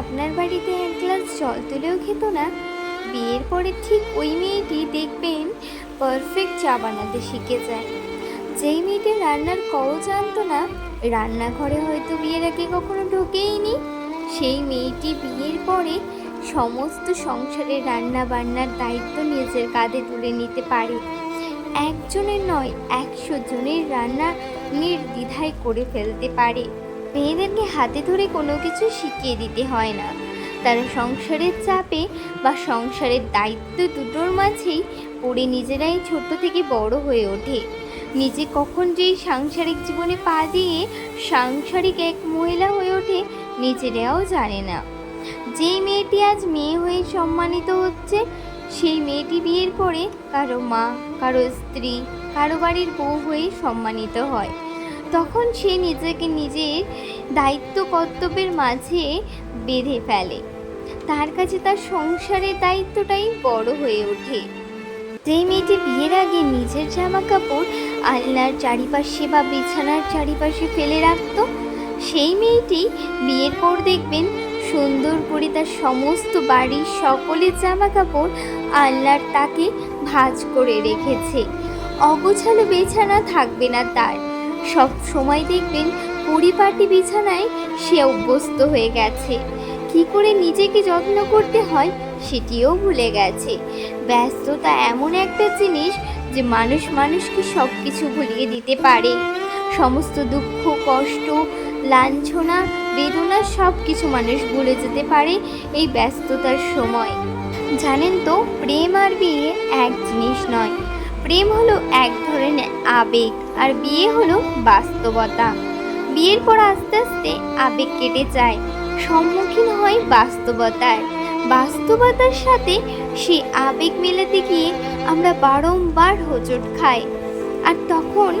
আপনার বাড়িতে এক গ্লাস জল তুলেও খেত না। বিয়ের পরে ঠিক ওই মেয়েটি দেখবেন পারফেক্ট চা বানাতে শিখে যায়। যেই মেয়েটি রান্নার কও জানতো না, রান্নাঘরে হয়তো বিয়ের আগে কখনো ঢোকেইনি। সেই মেয়েটি বিয়ের পরে সমস্ত সংসারের রান্না বান্নার দায়িত্ব নিজের কাঁধে তুলে নিতে পারে। একজনের নয়, একশো জনের রান্না নির্দ্বিধায় করে ফেলতে পারে। মেয়েদেরকে হাতে ধরে কোনো কিছু শিখিয়ে দিতে হয় না। তারা সংসারের চাপে বা সংসারের দায়িত্ব দুটোর মাঝেই পড়ে নিজেরাই ছোট থেকে বড় হয়ে ওঠে। নিজে কখন যেই সাংসারিক জীবনে পা দিয়ে সাংসারিক এক মহিলা হয়ে ওঠে নিজেরাও জানে না। যেই মেয়েটি আজ মেয়ে হয়ে সম্মানিত হচ্ছে, সেই মেয়েটি বিয়ের পরে কারও মা, কারও স্ত্রী, কারও বাড়ির বউ হয়ে সম্মানিত হয়। তখন সে নিজেকে নিজের দায়িত্ব কর্তব্যের মাঝে বেঁধে ফেলে। তার কাছে তার সংসারের দায়িত্বটাই বড় হয়ে ওঠে। যেই মেয়েটি বিয়ের আগে নিজের জামা কাপড় আলনার চারিপাশে বা বিছানার চারিপাশে ফেলে রাখতো, সেই মেয়েটি বিয়ের পর দেখবেন সুন্দর করে তার সমস্ত বাড়ির সকলের জামা কাপড় আলনার তাকে ভাঁজ করে রেখেছে। অগোছালো বিছানা থাকবে না তার। সব সময় দেখবেন পরিপাটি বিছানায় সে অভ্যস্ত হয়ে গেছে। কি করে নিজেকে যত্ন করতে হয় সেটিও ভুলে গেছে। ব্যস্ততা এমন একটা জিনিস যে মানুষ মানুষকে সব কিছু ভুলিয়ে দিতে পারে। সমস্ত দুঃখ, কষ্ট, লাঞ্ছনা, বেদনা সব কিছু মানুষ ভুলে যেতে পারে এই ব্যস্ততার সময়। জানেন তো, প্রেম আর বিয়ে এক জিনিস নয়। প্রেম হলো এক ধরনের আবেগ আর বিয়ে হলো বাস্তবতা। বিয়ের পর আস্তে আস্তে আবেগ কেটে যায়, সম্মুখীন হয় বাস্তবতার। বাস্তবতার সাথে সেই আবেগ মেলাতে গিয়ে আমরা বারংবার হোঁচট খাই। আর তখন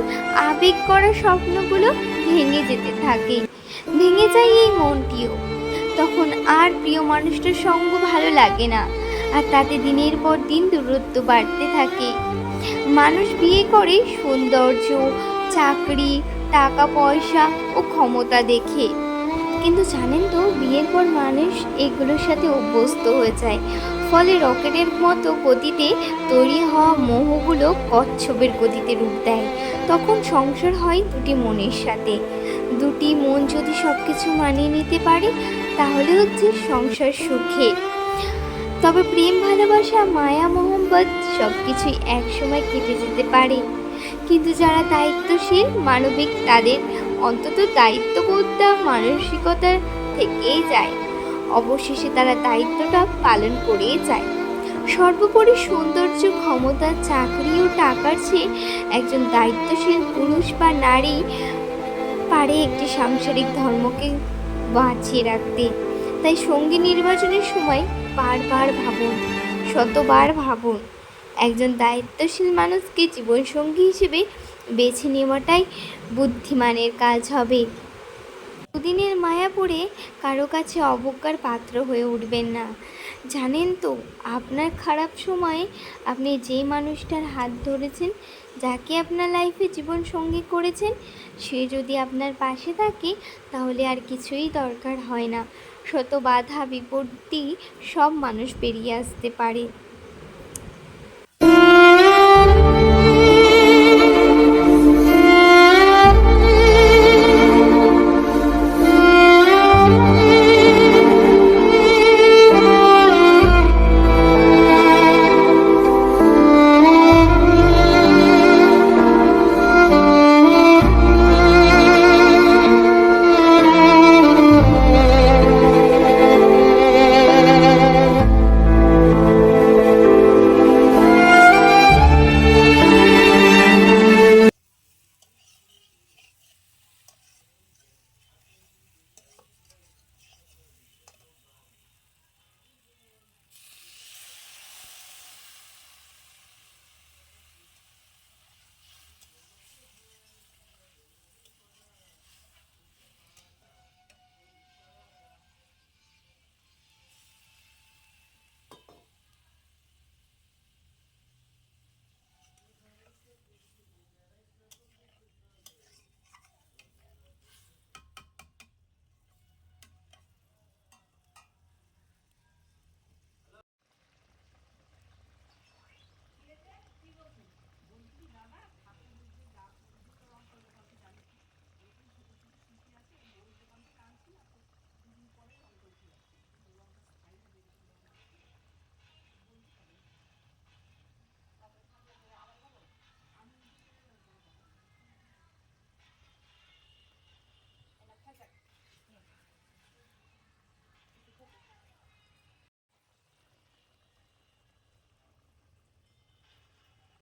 আবেগ করা স্বপ্নগুলো ভেঙে যেতে থাকে, ভেঙে যায় এই মনটিও। তখন আর প্রিয় মানুষটার সঙ্গ ভালো লাগে না, আর তাতে দিনের পর দিন দূরত্ব বাড়তে থাকে। মানুষ বিয়ে করে সৌন্দর্য, চাকরি, টাকা, পয়সা ও ক্ষমতা দেখে। কিন্তু জানেন তো, বিয়ের পর মানুষ এগুলোর সাথে অভ্যস্ত হয়ে যায়। ফলে রকেটের মতো গতিতে তৈরি হওয়া মোহগুলো কচ্ছপের গতিতে রূপ দেয়। তখন সংসার হয় দুটি মনের সাথে। দুটি মন যদি সব কিছু মানিয়ে নিতে পারে, তাহলে হচ্ছে সংসার সুখে। তবে প্রেম, ভালোবাসা, মায়া মোহব্বত সব কিছুই একসময় কেটে যেতে পারে। কিন্তু যারা দায়িত্বশীল, মানবিক, তাদের অন্তত দায়িত্ববোধটা মানসিকতা থেকেই যায়। অবশেষে তারা দায়িত্বটা পালন করেই যায়। সর্বোপরি সৌন্দর্য, ক্ষমতা, চাকরি ও টাকার চেয়ে একজন দায়িত্বশীল পুরুষ বা নারী পারে একটি সাংসারিক ধর্মকে বাঁচিয়ে রাখতে। তাই সঙ্গী নির্বাচনের সময় বারবার ভাবুন, শতবার ভাবুন, একজন দায়িত্বশীল মানুষকে জীবনসঙ্গী হিসেবে বেছে নেওয়াটাই বুদ্ধিমানের কাজ হবে। দুদিনের মায়া পড়ে কারও কাছে অবজ্ঞার পাত্র হয়ে উঠবেন না। জানেন তো, আপনার খারাপ সময়ে আপনি যে মানুষটার হাত ধরেছেন যাকে আপনার লাইফে জীবন সঙ্গী করেছেন, সে যদি আপনার পাশে থাকে, তাহলে আর কিছুই দরকার হয় না। শত বাধা বিপত্তি সব মানুষ পেরিয়ে আসতে পারে।